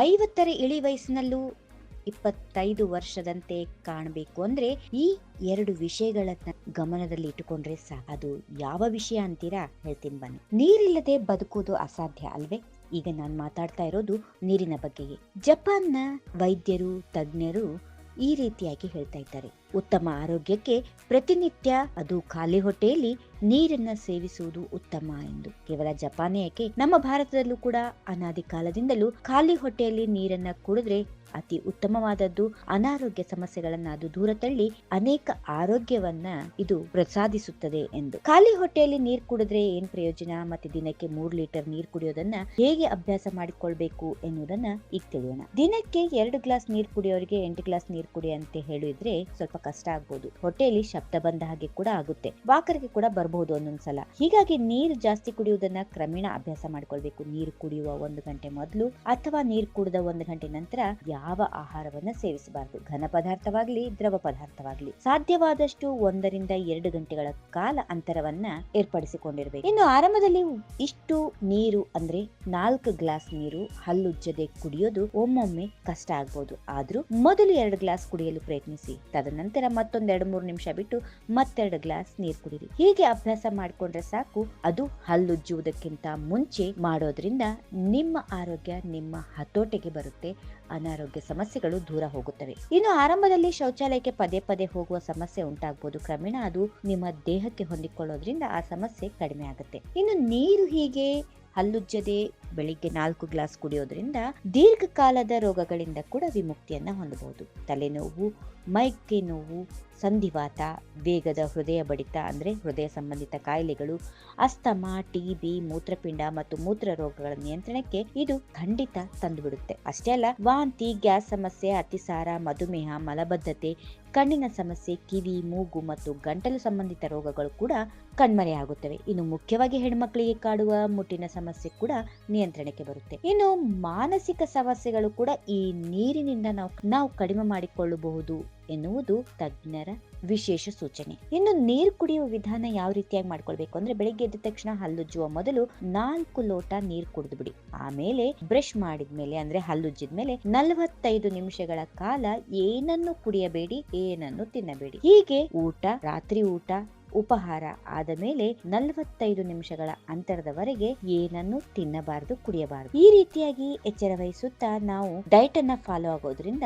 ಐವತ್ತರ ಇಳಿ ವಯಸ್ಸಿನಲ್ಲೂ ಇಪ್ಪತ್ತೈದು ವರ್ಷದಂತೆ ಕಾಣಬೇಕು ಅಂದ್ರೆ ಈ ಎರಡು ವಿಷಯಗಳನ್ನ ಗಮನದಲ್ಲಿ ಇಟ್ಟುಕೊಂಡ್ರೆ ಸಾ, ಅದು ಯಾವ ವಿಷಯ ಅಂತೀರಾ? ಹೇಳ್ತೀನಿ ಬನ್ನಿ. ನೀರಿಲ್ಲದೆ ಬದುಕೋದು ಅಸಾಧ್ಯ ಅಲ್ವೇ? ಈಗ ನಾನು ಮಾತಾಡ್ತಾ ಇರೋದು ನೀರಿನ ಬಗ್ಗೆಯೇ ಜಪಾನ್ನ ವೈದ್ಯರು, ತಜ್ಞರು ಈ ರೀತಿಯಾಗಿ ಹೇಳ್ತಾ ಇದ್ದಾರೆ. ಉತ್ತಮ ಆರೋಗ್ಯಕ್ಕೆ ಪ್ರತಿನಿತ್ಯ ಅದು ಖಾಲಿ ಹೊಟ್ಟೆಯಲ್ಲಿ ನೀರನ್ನ ಸೇವಿಸುವುದು ಉತ್ತಮ ಎಂದು. ಕೇವಲ ಜಪಾನೇ ಯಾಕೆ ನಮ್ಮ ಭಾರತದಲ್ಲೂ ಕೂಡ ಅನಾದಿ ಕಾಲದಿಂದಲೂ ಖಾಲಿ ಹೊಟ್ಟೆಯಲ್ಲಿ ನೀರನ್ನ ಕುಡಿದ್ರೆ ಅತಿ ಉತ್ತಮವಾದದ್ದು ಅನಾರೋಗ್ಯ ಸಮಸ್ಯೆಗಳನ್ನ ಅದು ದೂರ ತಳ್ಳಿ ಅನೇಕ ಆರೋಗ್ಯವನ್ನ ಇದು ಪ್ರಸಾದಿಸುತ್ತದೆ ಎಂದು. ಖಾಲಿ ಹೊಟ್ಟೆಯಲ್ಲಿ ನೀರ್ ಕುಡಿದ್ರೆ ಏನ್ ಪ್ರಯೋಜನ? ಮತ್ತೆ ದಿನಕ್ಕೆ ಮೂರು ಲೀಟರ್ ನೀರ್ ಕುಡಿಯೋದನ್ನ ಹೇಗೆ ಅಭ್ಯಾಸ ಮಾಡಿಕೊಳ್ಬೇಕು ಎನ್ನುವುದನ್ನ ಈಗ ತಿಳಿಯೋಣ. ದಿನಕ್ಕೆ ಎರಡು ಗ್ಲಾಸ್ ನೀರ್ ಕುಡಿಯೋರಿಗೆ ಎಂಟು ಗ್ಲಾಸ್ ನೀರು ಕುಡಿ ಅಂತ ಹೇಳಿದ್ರೆ ಸ್ವಲ್ಪ ಕಷ್ಟ ಆಗ್ಬೋದು. ಹೊಟ್ಟೆಯಲ್ಲಿ ಶಬ್ದ ಬಂದ ಹಾಗೆ ಕೂಡ ಆಗುತ್ತೆ. ವಾಕರಿಗೆ ಕೂಡ ಬರಬಹುದು ಒಂದೊಂದ್ಸಲ ಹೀಗಾಗಿ ನೀರು ಜಾಸ್ತಿ ಕುಡಿಯುವುದನ್ನ ಕ್ರಮೇಣ ಅಭ್ಯಾಸ ಮಾಡ್ಕೊಳ್ಬೇಕು. ನೀರು ಕುಡಿಯುವ ಒಂದು ಗಂಟೆ ಮೊದಲು ಅಥವಾ ನೀರು ಕುಡಿದ ಒಂದು ಗಂಟೆ ನಂತರ ಯಾವ ಆಹಾರವನ್ನ ಸೇವಿಸಬಾರದು. ಘನ ಪದಾರ್ಥವಾಗ್ಲಿ, ದ್ರವ ಪದಾರ್ಥವಾಗ್ಲಿ. ಸಾಧ್ಯವಾದಷ್ಟು ಒಂದರಿಂದ ಎರಡು ಗಂಟೆಗಳ ಕಾಲ ಅಂತರವನ್ನ ಏರ್ಪಡಿಸಿಕೊಂಡಿರ್ಬೇಕು. ಇನ್ನು ಆರಂಭದಲ್ಲಿ ಇಷ್ಟು ನೀರು ಅಂದ್ರೆ ನಾಲ್ಕು ಗ್ಲಾಸ್ ನೀರು ಹಲ್ಲುಜ್ಜದೆ ಕುಡಿಯೋದು ಒಮ್ಮೊಮ್ಮೆ ಕಷ್ಟ ಆಗ್ಬೋದು. ಆದ್ರೂ ಮೊದಲು ಎರಡು ಗ್ಲಾಸ್ ಕುಡಿಯಲು ಪ್ರಯತ್ನಿಸಿ. ತದನಂತರ ಮತ್ತೊಂದ್ ಎರಡು ಮೂರು ನಿಮಿಷ ಬಿಟ್ಟು ಮತ್ತೆರಡು ಗ್ಲಾಸ್ ನೀರು ಕುಡಿರಿ. ಹೀಗೆ ಅಭ್ಯಾಸ ಮಾಡ್ಕೊಂಡ್ರೆ ಸಾಕು. ಅದು ಹಲ್ಲುಜ್ಜುವುದಕ್ಕಿಂತ ಮುಂಚೆ ಮಾಡೋದ್ರಿಂದ ನಿಮ್ಮ ಆರೋಗ್ಯ ನಿಮ್ಮ ಹತೋಟಿಗೆ ಬರುತ್ತೆ. ಅನಾರೋಗ್ಯ ಸಮಸ್ಯೆಗಳು ದೂರ ಹೋಗುತ್ತವೆ. ಇನ್ನು ಆರಂಭದಲ್ಲಿ ಶೌಚಾಲಯಕ್ಕೆ ಪದೇ ಪದೇ ಹೋಗುವ ಸಮಸ್ಯೆ ಉಂಟಾಗಬಹುದು ಕ್ರಮೇಣ ಅದು ನಿಮ್ಮ ದೇಹಕ್ಕೆ ಹೊಂದಿಕೊಳ್ಳೋದ್ರಿಂದ ಆ ಸಮಸ್ಯೆ ಕಡಿಮೆ ಆಗುತ್ತೆ. ಇನ್ನು ನೀರು ಹೀಗೆ ಹಲ್ಲುಜ್ಜದೆ ಬೆಳಿಗ್ಗೆ ನಾಲ್ಕು ಗ್ಲಾಸ್ ಕುಡಿಯೋದ್ರಿಂದ ದೀರ್ಘಕಾಲದ ರೋಗಗಳಿಂದ ಕೂಡ ವಿಮುಕ್ತಿಯನ್ನು ಹೊಂದಬಹುದು. ತಲೆನೋವು ಮೈಕೆ ನೋವು ಸಂಧಿವಾತ, ವೇಗದ ಹೃದಯ ಬಡಿತ ಅಂದರೆ ಹೃದಯ ಸಂಬಂಧಿತ ಕಾಯಿಲೆಗಳು, ಅಸ್ತಮ ಟಿಬಿ ಮೂತ್ರಪಿಂಡ ಮತ್ತು ಮೂತ್ರ ರೋಗಗಳ ನಿಯಂತ್ರಣಕ್ಕೆ ಇದು ಖಂಡಿತ ತಂದುಬಿಡುತ್ತೆ. ಅಷ್ಟೇ ಅಲ್ಲ, ವಾಂತಿ, ಗ್ಯಾಸ್ ಸಮಸ್ಯೆ, ಅತಿಸಾರ, ಮಧುಮೇಹ, ಮಲಬದ್ಧತೆ, ಕಣ್ಣಿನ ಸಮಸ್ಯೆ, ಕಿವಿ, ಮೂಗು ಮತ್ತು ಗಂಟಲು ಸಂಬಂಧಿತ ರೋಗಗಳು ಕೂಡ ಕಣ್ಮರೆಯಾಗುತ್ತವೆ ಇನ್ನು ಮುಖ್ಯವಾಗಿ ಹೆಣ್ಮಕ್ಳಿಗೆ ಕಾಡುವ ಮುಟ್ಟಿನ ಸಮಸ್ಯೆ ಕೂಡ ನಿಯಂತ್ರಣಕ್ಕೆ ಬರುತ್ತೆ. ಇನ್ನು ಮಾನಸಿಕ ಸಮಸ್ಯೆಗಳು ಕೂಡ ಈ ನೀರಿನಿಂದ ನಾವು ನಾವು ಕಡಿಮೆ ಮಾಡಿಕೊಳ್ಳಬಹುದು. ಎನ್ನುವುದು ತಜ್ಞರ ವಿಶೇಷ ಸೂಚನೆ. ಇನ್ನು ನೀರು ಕುಡಿಯುವ ವಿಧಾನ ಯಾವ ರೀತಿಯಾಗಿ ಮಾಡ್ಕೊಳ್ಬೇಕು ಅಂದ್ರೆ ಬೆಳಿಗ್ಗೆ ಎದ್ದ ತಕ್ಷಣ ಹಲ್ಲುಜ್ಜುವ ಮೊದಲು ನಾಲ್ಕು ಲೋಟ ನೀರು ಕುಡಿದು ಬಿಡಿ. ಆಮೇಲೆ ಬ್ರಷ್ ಮಾಡಿದ್ಮೇಲೆ ಅಂದ್ರೆ ಹಲ್ಲುಜ್ಜಿದ ಮೇಲೆ ನಲವತ್ತೈದು ನಿಮಿಷಗಳ ಕಾಲ ಏನನ್ನು ಕುಡಿಯಬೇಡಿ, ಏನನ್ನು ತಿನ್ನಬೇಡಿ. ಹೀಗೆ ಊಟ, ರಾತ್ರಿ ಊಟ, ಉಪಹಾರ ಆದ ಮೇಲೆ ನಲವತ್ತೈದು ನಿಮಿಷಗಳ ಅಂತರದವರೆಗೆ ಏನನ್ನು ತಿನ್ನಬಾರದು, ಕುಡಿಯಬಾರದು. ಈ ರೀತಿಯಾಗಿ ಎಚ್ಚರ ವಹಿಸುತ್ತಾ ನಾವು ಡಯಟ್ ಅನ್ನ ಫಾಲೋ ಆಗೋದ್ರಿಂದ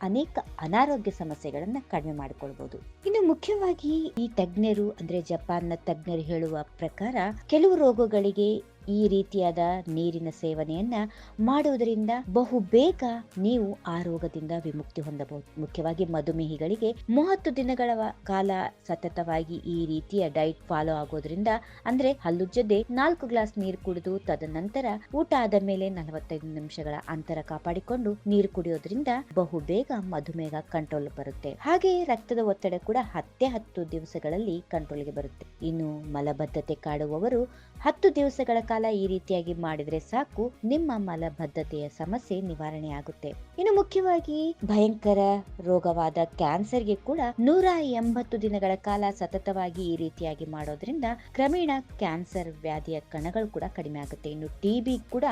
ಅನೇಕ ಅನಾರೋಗ್ಯ ಸಮಸ್ಯೆಗಳನ್ನು ಕಡಿಮೆ ಮಾಡಿಕೊಳ್ಬಹುದು ಇನ್ನು ಮುಖ್ಯವಾಗಿ ಈ ತಜ್ಞರು ಅಂದ್ರೆ ಜಪಾನ್ನ ತಜ್ಞರು ಹೇಳುವ ಪ್ರಕಾರ ಕೆಲವು ರೋಗಗಳಿಗೆ ಈ ರೀತಿಯಾದ ನೀರಿನ ಸೇವನೆಯನ್ನ ಮಾಡುವುದರಿಂದ ಬಹು ಬೇಗ ನೀವು ಆ ರೋಗದಿಂದ ವಿಮುಕ್ತಿ ಹೊಂದಬಹುದು. ಮುಖ್ಯವಾಗಿ ಮಧುಮೇಹಿಗಳಿಗೆ ಮೂವತ್ತು ದಿನಗಳ ಕಾಲ ಸತತವಾಗಿ ಈ ರೀತಿಯ ಡೈಟ್ ಫಾಲೋ ಆಗೋದ್ರಿಂದ ಅಂದ್ರೆ ಜೊತೆ ನಾಲ್ಕು ಗ್ಲಾಸ್ ನೀರು ಕುಡಿದು ತದನಂತರ ಊಟ ಆದ ಮೇಲೆ ನಲವತ್ತೈದು ನಿಮಿಷಗಳ ಅಂತರ ಕಾಪಾಡಿಕೊಂಡು ನೀರು ಕುಡಿಯೋದ್ರಿಂದ ಬಹು ಬೇಗ ಮಧುಮೇಹ ಕಂಟ್ರೋಲ್ ಬರುತ್ತೆ. ಹಾಗೆಯೇ ರಕ್ತದ ಒತ್ತಡ ಕೂಡ ಹತ್ತೆ ಹತ್ತು ದಿವಸಗಳಲ್ಲಿ ಕಂಟ್ರೋಲ್ಗೆ ಬರುತ್ತೆ. ಇನ್ನು ಮಲಬದ್ಧತೆ ಕಾಡುವವರು ಹತ್ತು ದಿವಸಗಳ ಕಾಲ ಈ ರೀತಿಯಾಗಿ ಮಾಡಿದ್ರೆ ಸಾಕು, ನಿಮ್ಮ ಮಲಬದ್ಧತೆಯ ಸಮಸ್ಯೆ ನಿವಾರಣೆ ಆಗುತ್ತೆ. ಇನ್ನು ಮುಖ್ಯವಾಗಿ ಭಯಂಕರ ರೋಗವಾದ ಕ್ಯಾನ್ಸರ್ಗೆ ಕೂಡ ನೂರ ಎಂಬತ್ತು ದಿನಗಳ ಕಾಲ ಸತತವಾಗಿ ಈ ರೀತಿಯಾಗಿ ಮಾಡೋದ್ರಿಂದ ಕ್ರಮೇಣ ಕ್ಯಾನ್ಸರ್ ವ್ಯಾಧಿಯ ಕಣಗಳು ಕೂಡ ಕಡಿಮೆ ಆಗುತ್ತೆ. ಇನ್ನು ಟಿಬಿ ಕೂಡ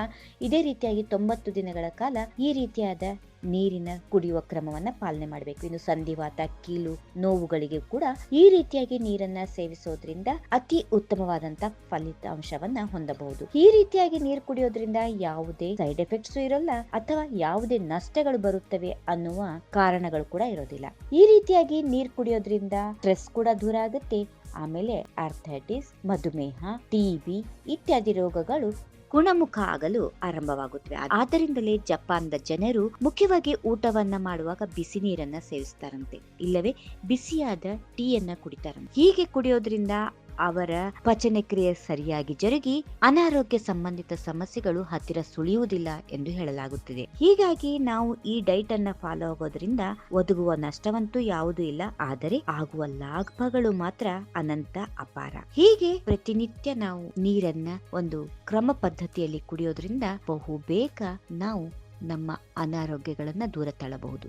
ಇದೇ ರೀತಿಯಾಗಿ ತೊಂಬತ್ತು ದಿನಗಳ ಕಾಲ ಈ ರೀತಿಯಾದ ನೀರಿನ ಕುಡಿಯುವ ಕ್ರಮವನ್ನ ಪಾಲನೆ ಮಾಡಬೇಕು. ಇನ್ನು ಸಂಧಿವಾತ, ಕೀಲು, ನೋವುಗಳಿಗೆ ಕೂಡ ಈ ರೀತಿಯಾಗಿ ನೀರನ್ನ ಸೇವಿಸೋದ್ರಿಂದ ಅತಿ ಉತ್ತಮವಾದಂತ ಫಲಿತಾಂಶವನ್ನ ಹೊಂದಬಹುದು. ಈ ರೀತಿಯಾಗಿ ನೀರು ಕುಡಿಯೋದ್ರಿಂದ ಯಾವುದೇ ಸೈಡ್ ಎಫೆಕ್ಟ್ಸ್ ಇರಲ್ಲ ಅಥವಾ ಯಾವುದೇ ನಷ್ಟಗಳು ಬರುತ್ತವೆ ಅನ್ನುವ ಕಾರಣಗಳು ಕೂಡ ಇರೋದಿಲ್ಲ. ಈ ರೀತಿಯಾಗಿ ನೀರು ಕುಡಿಯೋದ್ರಿಂದ ಸ್ಟ್ರೆಸ್ ಕೂಡ ದೂರ ಆಗುತ್ತೆ. ಆಮೇಲೆ ಆರ್ಥೈಟಿಸ್, ಮಧುಮೇಹ ಟಿಬಿ ಇತ್ಯಾದಿ ರೋಗಗಳು ಗುಣಮುಖ ಆಗಲು ಆರಂಭವಾಗುತ್ತವೆ. ಆದ್ದರಿಂದಲೇ ಜಪಾನ್ದ ಜನರು ಮುಖ್ಯವಾಗಿ ಊಟವನ್ನ ಮಾಡುವಾಗ ಬಿಸಿ ನೀರನ್ನ ಸೇವಿಸ್ತಾರಂತೆ. ಇಲ್ಲವೇ, ಬಿಸಿಯಾದ ಟೀಯನ್ನ ಕುಡಿತಾರಂತೆ. ಹೀಗೆ ಕುಡಿಯೋದ್ರಿಂದ ಅವರ ಪಚನಕ್ರಿಯೆ ಸರಿಯಾಗಿ ಜರುಗಿ ಅನಾರೋಗ್ಯ ಸಂಬಂಧಿತ ಸಮಸ್ಯೆಗಳು ಹತ್ತಿರ ಸುಳಿಯುವುದಿಲ್ಲ ಎಂದು ಹೇಳಲಾಗುತ್ತಿದೆ. ಹೀಗಾಗಿ ನಾವು ಈ ಡೈಟ್ ಅನ್ನ ಫಾಲೋ ಆಗೋದ್ರಿಂದ ಒದಗುವ ನಷ್ಟವಂತೂ ಯಾವುದೂ ಇಲ್ಲ, ಆದರೆ ಆಗುವ ಲಾಭಗಳು ಮಾತ್ರ ಅನಂತ ಅಪಾರ. ಹೀಗೆ ಪ್ರತಿನಿತ್ಯ ನಾವು ನೀರನ್ನ ಒಂದು ಕ್ರಮ ಪದ್ಧತಿಯಲ್ಲಿ ಕುಡಿಯೋದ್ರಿಂದ ಬಹು ಬೇಗ ನಾವು ನಮ್ಮ ಅನಾರೋಗ್ಯಗಳನ್ನ ದೂರ ತಳ್ಳಬಹುದು.